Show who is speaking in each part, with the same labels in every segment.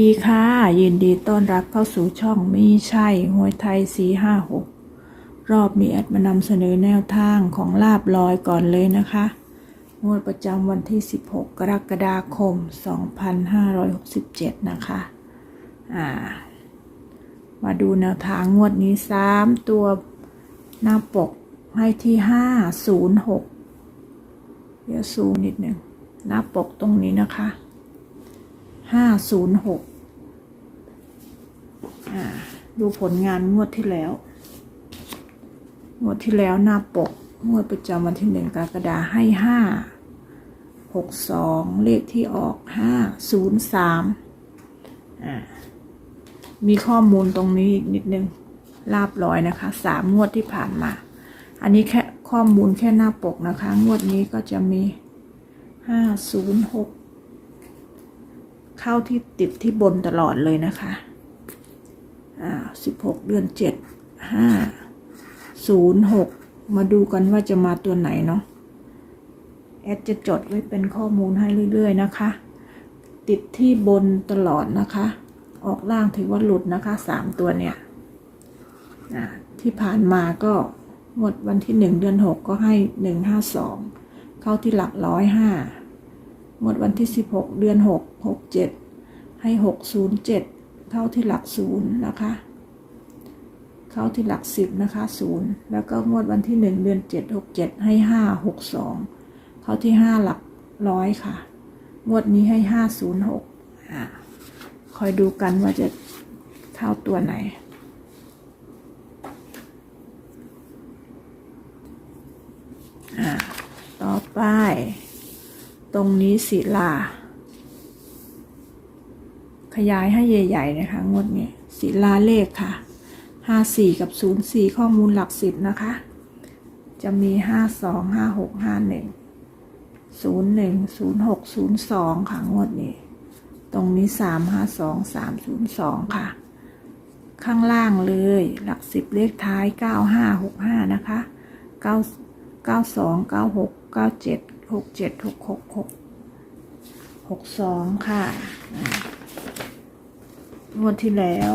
Speaker 1: ดีค่ะ ยินดีต้อนรับเข้าสู่ช่องมีใช่หวยไทย 456 รอบนี้แอดมานำเสนอแนวทางของลาบลอยก่อนเลยนะคะงวดประจำวันที่ 16 กรกฎาคม 2567 นะคะอ่ามาดูแนวทางงวดนี้ 3 ตัวหน้าปกให้ที่ 506 เดี๋ยวซูมนิดหนึ่งหน้าปกตรงนี้นะคะห้าศูนย์หก ดูผลงานงวดที่แล้ว งวดที่แล้วหน้าปก งวดประจำวันที่หนึ่งกรกฎาให้ห้าหกสองเลขที่ออกห้าศูนย์สามมีข้อมูลตรงนี้อีกนิดนึงลาบร้อยนะคะสามงวดที่ผ่านมา อันนี้แค่ข้อมูลแค่หน้าปกนะคะ งวดนี้ก็จะมีห้าศูนย์หกเข้าที่ติดที่บนตลอดเลยนะคะ อ่าสิบหกเดือนเจ็ดห้าศูนย์หกมาดูกันว่าจะมาตัวไหนเนาะแอดจะจดไว้เป็นข้อมูลให้เรื่อยๆนะคะ ติดที่บนตลอดนะคะ ออกล่างถือว่าหลุดนะคะสามตัวเนี่ยอ่าที่ผ่านมาก็งวดวันที่หนึ่งเดือนหกก็ให้หนึ่งห้าสองเข้าที่หลักร้อยห้าหมดวันที่16เดือน6 67ให้607เจ็ด เข้าที่หลักศูนย์นะคะ เข้าที่หลักสิบนะคะศูนย์แล้วก็งวดวันที่1เดือน7 67ให้562เข้าที่5หลักร้อยค่ะ งวดนี้ให้506อ่าคอยดูกันว่าจะเข้าตัวไหนต่อไป ตรงนี้ศิลา ยายให้ใหญ่ๆนะคะ งวดนี้ศิลาเลขค่ะห้าสี่กับศูนย์สี่ข้อมูลหลักสิบนะคะ จะมีห้าสองห้าหกห้าหนึ่งศูนย์หนึ่งศูนย์หกศูนย์สองค่ะงวดนี้ ตรงนี้สามห้าสองสามศูนย์สองค่ะ ข้างล่างเลย หลักสิบเลขท้ายเก้าห้าหกห้านะคะเก้าเก้าสองเก้าหกเก้าเจ็ดหกเจ็ดหกหกหกหกสองค่ะ งวดที่แล้ว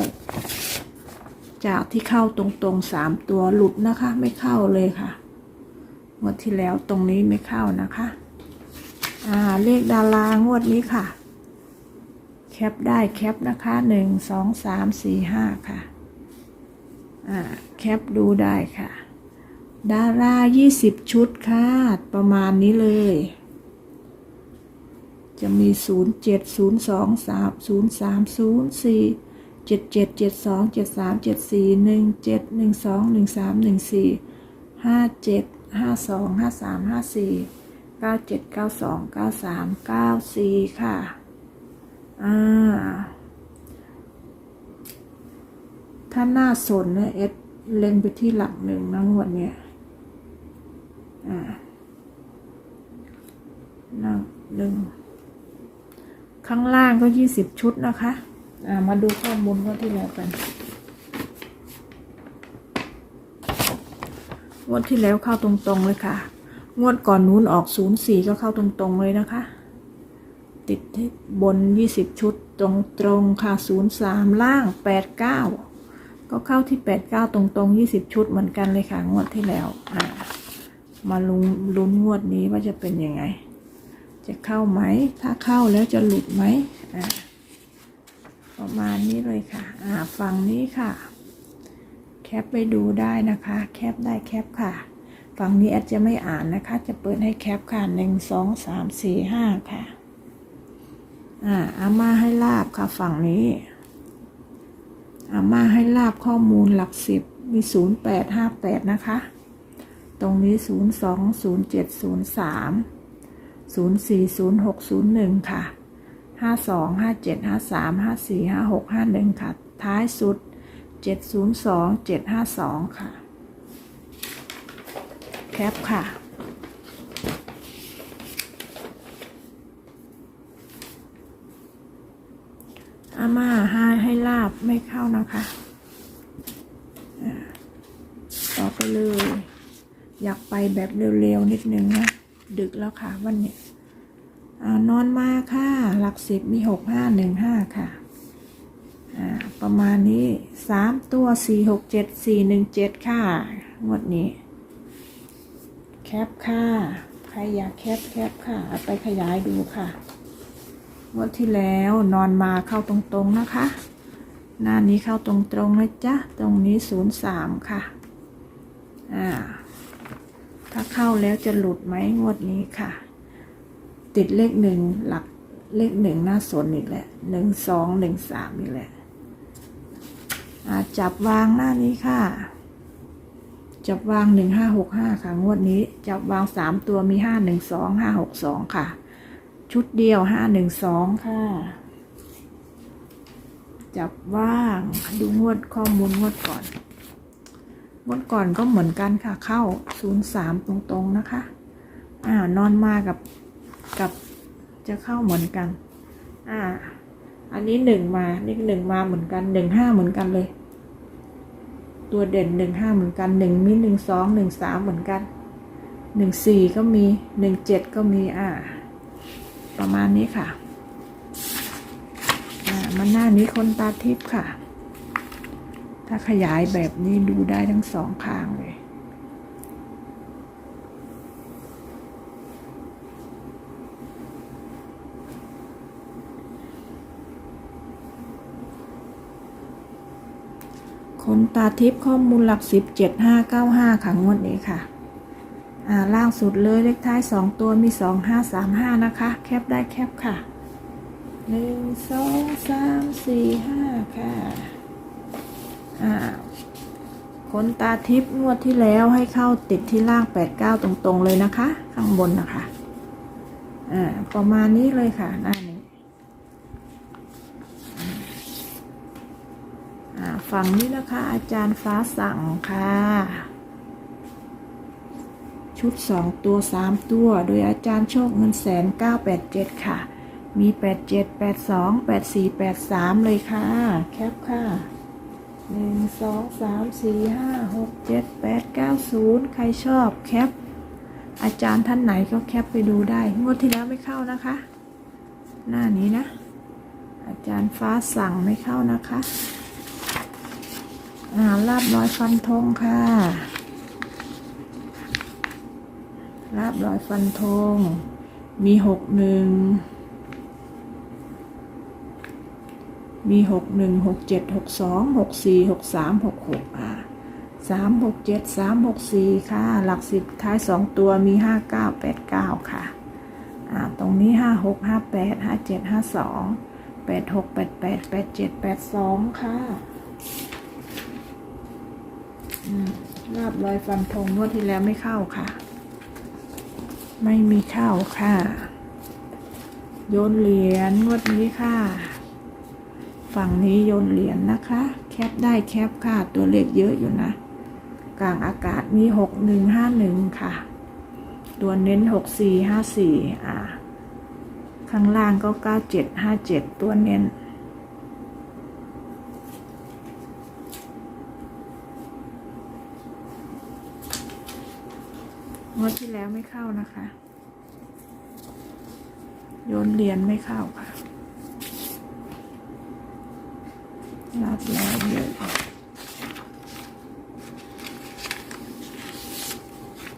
Speaker 1: จากที่เข้าตรงๆสามตัวหลุดนะคะ ไม่เข้าเลยค่ะงวดที่แล้วตรงนี้ไม่เข้านะคะ อ่าเลขดารางวดนี้ค่ะ แคปได้แคปนะคะหนึ่งสองสามสี่ห้าค่ะ อ่าแคปดูได้ค่ะ ดารา20ชุดค่ะ ประมาณนี้เลย จะมี 0 7 0 2 3 0 3 0 4 7 7 7 2 7 3 7 4 1 7 1 2 1 3 1 4 5 7 5 2 5 3 5 4 9 7 9 2 9 3 9 4 ค่ะ อ่า ถ้าหน้าสนนี่ยเอสเล็งไปที่หลักหนึ่งนะงวดเนี้ยอ่านั่งหนึ่ง ข้างล่างก็ยี่สิบชุดนะคะอ่ามาดูข้อมูลงวดที่แล้วกันงวดที่แล้วเข้าตรงๆเลยค่ะ งวดก่อนนู้นออกศูนย์สี่ก็เข้าตรงๆเลยนะคะ ติดที่บนยี่สิบชุดตรงๆค่ะศูนย์สามล่างแปดเก้าก็เข้าที่แปดเก้าตรงๆยี่สิบชุดเหมือนกันเลยค่ะ งวดที่แล้วอ่ามาลุ้นลุ้นงวดนี้ว่าจะเป็นยังไง จะเข้าไหม ถ้าเข้าแล้วจะหลุดไหมประมาณนี้เลยค่ะ อ่าฝั่งนี้ค่ะ แคปไปดูได้นะคะ แคปได้แคปค่ะ ฝั่งนี้อดจจะไม่อ่านนะคะ จะเปิดให้แคปค่ะหนึ่งสองสามสี่ห้าค่ะ อ่าอาม่าให้ลาบค่ะ ฝั่งนี้อาม่าให้ลาบข้อมูลหลักสิบมีศูนย์แปดห้าแปดนะคะ ตรงนี้0 2 0 7 0 3 0 4 0 6 0 1ค่ะ5 2 5 7 040601 ค่ะ 525753545651 ค่ะ ท้ายสุด 7 0 2 7 5 2 ค่ะ แคปค่ะอาม่าให้ให้ลาบไม่เข้านะคะต่อไปเลย อยากไปแบบเร็วๆนิดนึงนะ ดึกแล้วค่ะ วันนี้นอนมาค่ะ หลักสิบมีหกห้าหนึ่งห้าค่ะ ประมาณนี้สามตัวสี่หกเจ็ดสี่หนึ่งเจ็ดค่ะ งวดนี้ แคปค่ะ ใครอยากแคปแคปค่ะเอาไปขยายดูค่ะ งวดที่แล้วนอนมาเข้าตรงๆนะคะ หน้านี้เข้าตรงๆนะจ๊ะ ตรงนี้ศูนย์สามค่ะ อ่า ถ้าเข้าแล้วจะหลุดไหมงวดนี้ค่ะ ติดเลขหนึ่งหลักเลขหนึ่งหน้าสนอีกแหละหนึ่งสองหนึ่งสามอีกแหละอาจับวางหน้านี้ค่ะ จับวางหนึ่งห้าหกห้าค่ะ งวดนี้ จับวางสามตัวมีห้าหนึ่งสองห้าหกสองค่ะ ชุดเดียวห้าหนึ่งสองค่ะ จับว่าง ดูงวดข้อมูลงวดก่อน วดก่อนก็เหมือนกันค่ะเข้าศูนย์สามตรงๆนะคะอ่านอนมากับกับจะเข้าเหมือนกัน อ่า อันนี้หนึ่งมานี่หนึ่งมาเหมือนกันหนึ่งห้าเหมือนกันเลย ตัวเด่นหนึ่งห้าเหมือนกันหนึ่งมีหนึ่งสองหนึ่งสามเหมือนกันหนึ่งสี่ก็มีหนึ่งเจ็ดก็มีอ่า ประมาณนี้ค่ะ อ่ามันหน้านี้คนตาทิพย์ค่ะ ถ้าขยายแบบนี้ดูได้ทั้งสองข้างเลย คนตาทิพย์ข้อมูลหลักสิบเจ็ดห้าเก้าห้าค่ะงวดนี้ค่ะ อ่าล่างสุดเลยเลขท้ายสองตัวมีสองห้าสามห้านะคะ แคปได้แคปค่ะหนึ่งสองสามสี่ห้าค่ะ อ่าคนตาทิพย์งวดที่แล้วให้เข้าติดที่ล่างแปดเก้าตรงๆเลยนะคะ ข้างบนนะคะอ่าประมาณนี้เลยค่ะหน้านี้อ่าฝั่งนี้นะคะ อาจารย์ฟ้าสั่งค่ะ ชุดสองตัวสามตัว โดยอาจารย์โชคเงินแสนเก้าแปดเจ็ดค่ะ มีแปดเจ็ดแปดสองแปดสี่แปดสามเลยค่ะ แคปค่ะ หนึ่งสองสามสี่ห้าหกเจ็ดแปดเก้าศูนย์ใครชอบแคป อาจารย์ท่านไหนก็แคปไปดูได้ งวดที่แล้วไม่เข้านะคะ หน้านี้นะ อาจารย์ฟ้าสั่งไม่เข้านะคะอาลาบร้อยฟันธงค่ะ ลาบร้อยฟันธงมีหกหนึ่ง มีหกหนึ่งหกเจ็ดหกสองหกสี่หกสามหกหกอ่าสามหกเจ็ดสามหกสี่ค่ะ หลักสิบท้ายสองตัวมีห้าเก้าแปดเก้าค่ะ อ่า ตรงนี้ห้าหกห้าแปดห้าเจ็ดห้าสองแปดหกแปดแปดแปดเจ็ดแปดสองค่ะอืมลาบลอยฟันธงงวดที่แล้วไม่เข้าค่ะ ไม่มีเข้าค่ะ โยนเหรียญงวดนี้ค่ะ ฝั่งนี้โยนเหรียญนะคะ แคปได้แคปค่ะตัวเลขเยอะอยู่นะ กลางอากาศมีหกหนึ่งห้าหนึ่งค่ะ ตัวเน้นหกสี่ห้าสี่อ่า ข้างล่างก็เก้าเจ็ดห้าเจ็ดตัวเน้นงวดที่แล้วไม่เข้านะคะ โยนเหรียญไม่เข้าค่ะ รับแล้วเยอะ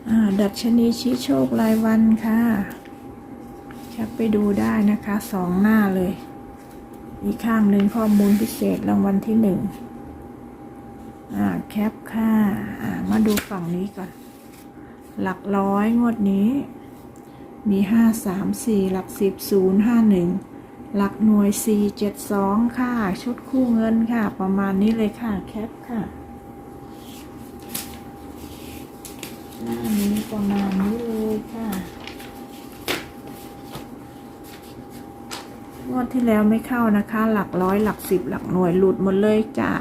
Speaker 1: อ่าดัชนีชี้โชครายวันค่ะแคปไปดูได้นะคะสองหน้าเลย อีกข้างหนึ่งข้อมูลพิเศษรางวัลที่หนึ่งอ่าแคปค่ะมาดูฝั่งนี้ก่อน หลักร้อยงวดนี้ มีห้าสามสี่หลักสิบศูนย์ห้าหนึ่ง หลักหน่วยสี่เจ็ดสองค่ะ ชุดคู่เงินค่ะ ประมาณนี้เลยค่ะ แคปค่ะ หน้านี้ประมาณนี้เลยค่ะงวดที่แล้วไม่เข้านะคะ หลักร้อยหลักสิบหลักหน่วยหลุดหมดเลยจ้ะ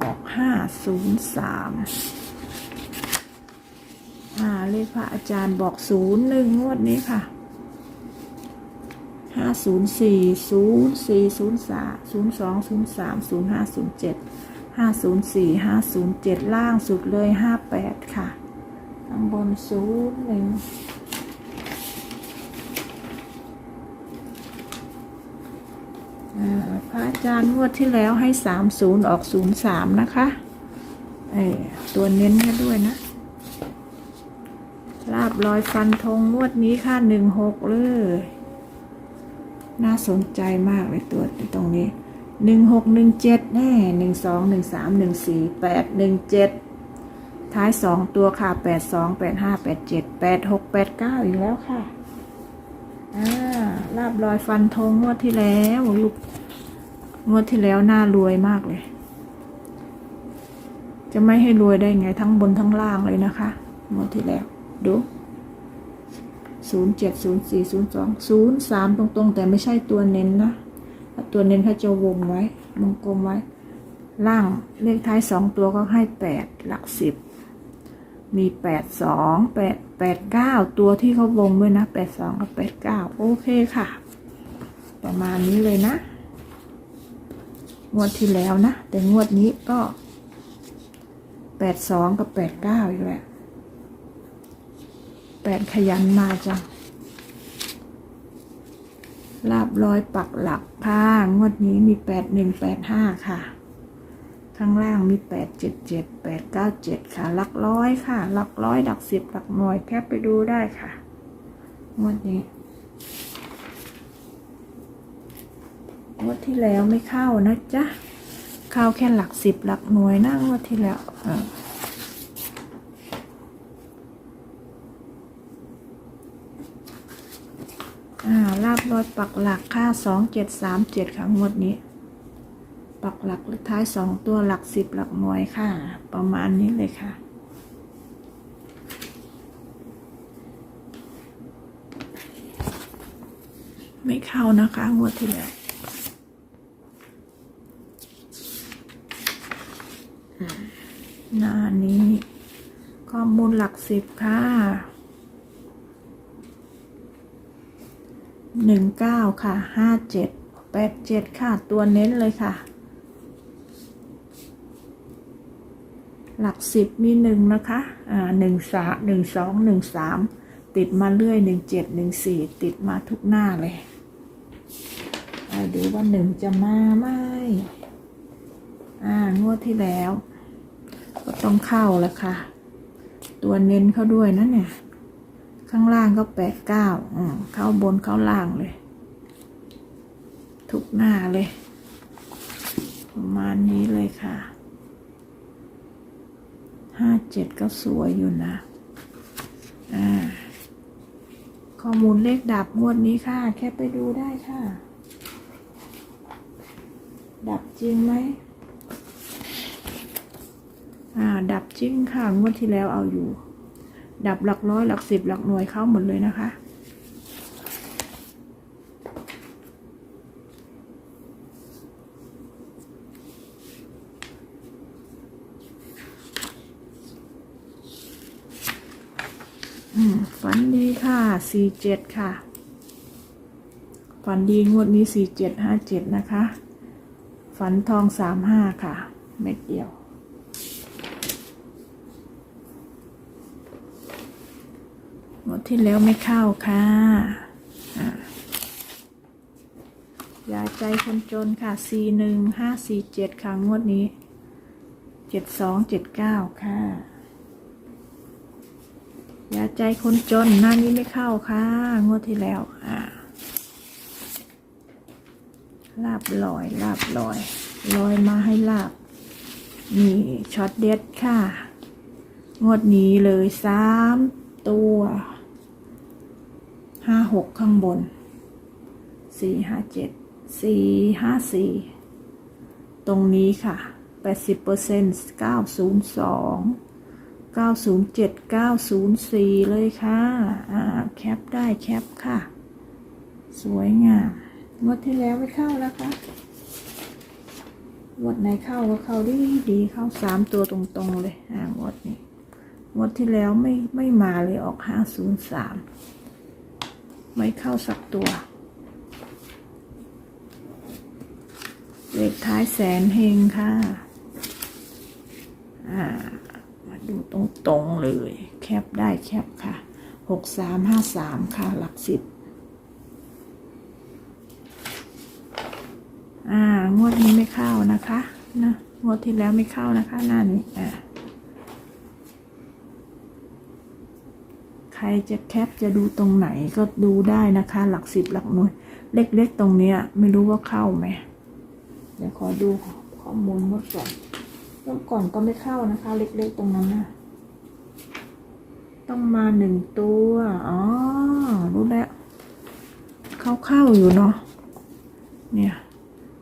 Speaker 1: ออกห้าศูนย์สามอ่าเลขพระอาจารย์บอกศูนย์หนึ่งงวดนี้ค่ะ ห้าศูนย์สี่ศูนย์สี่ศูนย์สามศูนย์สองศูนย์สามศูนย์ห้าศูนย์เจ็ดห้าศูนย์สี่ห้าศูนย์เจ็ดล่างสุดเลยห้าแปดค่ะข้างบนศูนย์หนึ่งอาพระอาจารย์งวดที่แล้วให้สามศูนย์ออกศูนย์สามนะคะเออตัวเน้นให้ด้วยนะลาบลอยฟันธงงวดนี้ค่ะหนึ่งหกเลย น่าสนใจมากเลยตัวตรงนี้หนึ่งหกหนึ่งเจ็ดแน่หนึ่งสองหนึ่งสามหนึ่งสี่แปดหนึ่งเจ็ดท้ายสองตัวค่ะแปดสองแปดห้าแปดเจ็ดแปดหกแปดเก้าอีกแล้วค่ะอ่าลาบลอยฟันธงงวดที่แล้วลูกงวดที่แล้วน่ารวยมากเลย จะไม่ให้รวยได้ไงทั้งบนทั้งล่างเลยนะคะงวดที่แล้วดู ศูนย์เจ็ดศูนย์สี่ศูนย์สองศูนย์สามตรงๆ แต่ไม่ใช่ตัวเน้นนะ ตัวเน้นเขาจะวงไว้วงกลมไว้ ล่างเลขท้ายสองตัวก็ให้แปดหลักสิบมีแปดสองแปดแปดเก้าตัวที่เขาวงด้วยนะแปดสองกับแปดเก้าโอเคค่ะ ประมาณนี้เลยนะ งวดที่แล้วนะ แต่งวดนี้ก็แปดสองกับแปดเก้าอีกแหละ แปดขยันมาจังลาบร้อยปักหลักค่ะงวดนี้มีแปดหนึ่งแปดห้าค่ะ ข้างล่างมีแปดเจ็ดเจ็ดแปดเก้าเจ็ดค่ะหลักร้อยค่ะหลักร้อยหลักสิบหลักหน่วยแคปไปดูได้ค่ะ งวดนี้งวดที่แล้วไม่เข้านะจ๊ะ เข้าแค่หลักสิบหลักหน่วยนะงวดที่แล้วเออ อ่าลาบรอยปักหลักค่าสองเจ็ดสามเจ็ดค่ะงวดนี้ ปักหลักท้ายสองตัวหลักสิบหลักหน่วยค่ะ ประมาณนี้เลยค่ะ ไม่เข้านะคะ งวดที่แล้วหน้านี้ข้อมูลหลักสิบค่ะ หนึ่งเก้าค่ะห้าเจ็ดแปดเจ็ดค่ะ ตัวเน้นเลยค่ะ หลักสิบมีหนึ่งนะคะ อ่าหนึ่งสาหนึ่งสองหนึ่งสามติดมาเรื่อยหนึ่งเจ็ดหนึ่งสี่ติดมาทุกหน้าเลยดูว่าหนึ่งจะมาไหมอ่างวดที่แล้ว ก็ต้องเข้าแล้วค่ะ ตัวเน้นเข้าด้วยนะเนี่ย ข้างล่างก็แปดเก้าเข้าบนเข้าล่างเลย ทุกหน้าเลย ประมาณนี้เลยค่ะห้าเจ็ดก็สวยอยู่นะ อ่า ข้อมูลเลขดับงวดนี้ค่ะ แค่ไปดูได้ค่ะ ดับจริงไหมอ่า ดับจริงค่ะ งวดที่แล้วเอาอยู่ ดับหลักร้อยหลักสิบหลักหน่วยเข้าหมดเลยนะคะ ฝันดีค่ะสี่เจ็ดค่ะ ฝันดีงวดนี้สี่เจ็ดห้าเจ็ดนะคะ ฝันทองสามห้าค่ะ เม็ดเดียว วดที่แล้วไม่เข้าค่ะอ่ายาใจคนจนค่ะสี่หนึ่งห้าสี่เจ็ดค่ะ งวดนี้เจ็ดสองเจ็ดเก้าค่ะ ยาใจคนจนหน้านี้ไม่เข้าค่ะ งวดที่แล้ว อ่าลาบลอย ลาบลอยลอยมาให้ลาบ นี่ช็อตเด็ดค่ะ งวดนี้เลยสามตัว ห้าหกข้างบนสี่ห้าเจ็ดสี่ห้าสี่ตรงนี้ค่ะแปดสิบเปอร์เซ็นต์เก้าศูนย์สองเก้าศูนย์เจ็ดเก้าศูนย์สี่เลยค่ะอ่าแคปได้แคปค่ะ สวยงามงวดที่แล้วไม่เข้าแล้วคะงวดไหนเข้าก็เข้าดีดีเข้าสามตัวตรงๆเลยอ่างวดนี้งวดที่แล้วไม่ไม่มาเลยออกห้าศูนย์สาม ไม่เข้าสักตัว เลขท้ายแสนเฮงค่ะ อ่า มาดูตรงๆเลย แคปได้แคปค่ะ หกสามห้าสามค่ะ หลักสิบอ่างวดนี้ไม่เข้านะคะ นะ งวดที่แล้วไม่เข้านะคะหน้านี้อ่าใค รจะแคปจะดูตรงไหนก็ดูได้นะคะ หลักสิบหลักหน่วย เล็กๆตรงเนี้ย ไม่รู้ว่าเข้าไหมเดี๋ยวขอดูข้อมูลงวดก่อนงวดก่อนก็ไม่เข้านะคะ เล็กๆตรงนั้นนะต้องมาหนึ่งตัวอ๋อรู้แล้วเข้าๆอยู่เนาะเนี่ย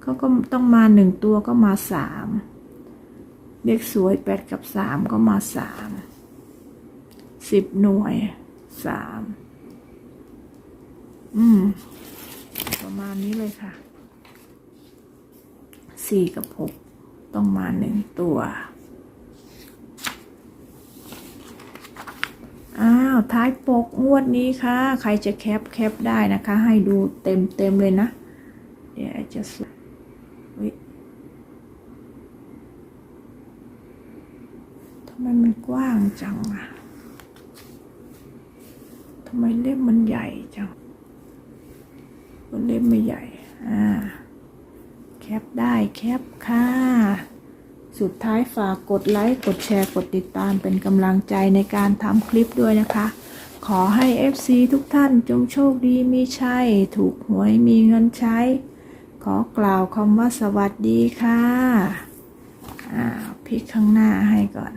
Speaker 1: เขาก็ต้องมาหนึ่งตัวก็มาสามเลขสวยแปดกับสามก็มาสามสิบหน่วย สามอืม ประมาณนี้เลยค่ะสี่กับหกต้องมาหนึ่งตัว อ้าว ท้ายปกงวดนี้ค่ะ ใครจะแคปแคปได้นะคะ ให้ดูเต็มเต็มเลยนะ เดี๋ยวจะสุดเฮ้ยทำไมมันกว้างจังอะ ทำไมเล่มมันใหญ่จังมันเล่มไม่ใหญ่ อ่า แคปได้แคปค่ะ สุดท้ายฝากกดไลค์ กดแชร์ กดติดตามเป็นกำลังใจในการทำคลิปด้วยนะคะ ขอให้ FC ทุกท่านจงโชคดีมีชัย ถูกหวยมีเงินใช้ ขอกล่าวคำว่าสวัสดีค่ะ อ่าพลิกข้างหน้าให้ก่อน